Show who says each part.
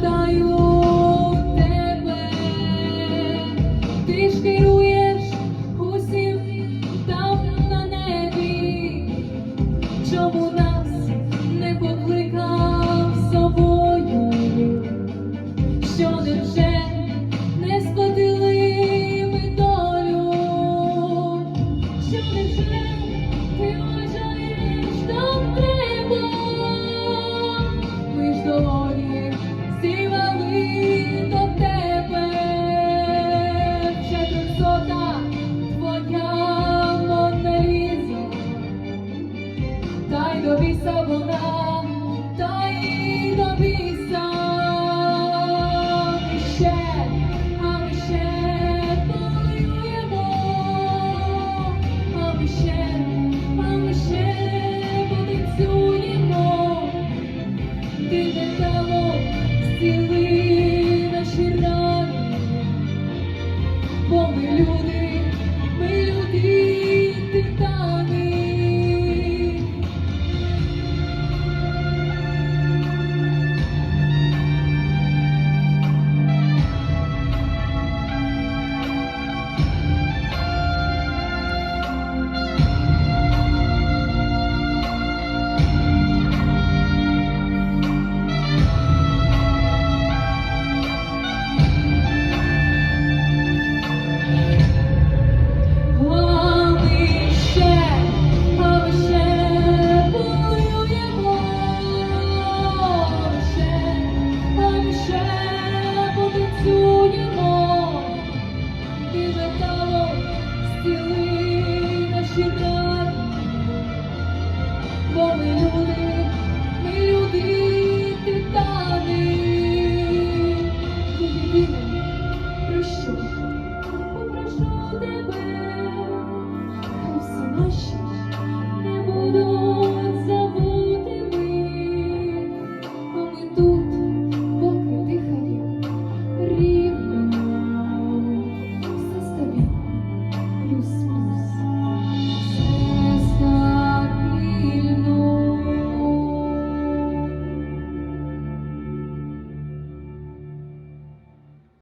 Speaker 1: питаю наші так, бо ми люди, ми люди, прошу, тебе, хай всі наші.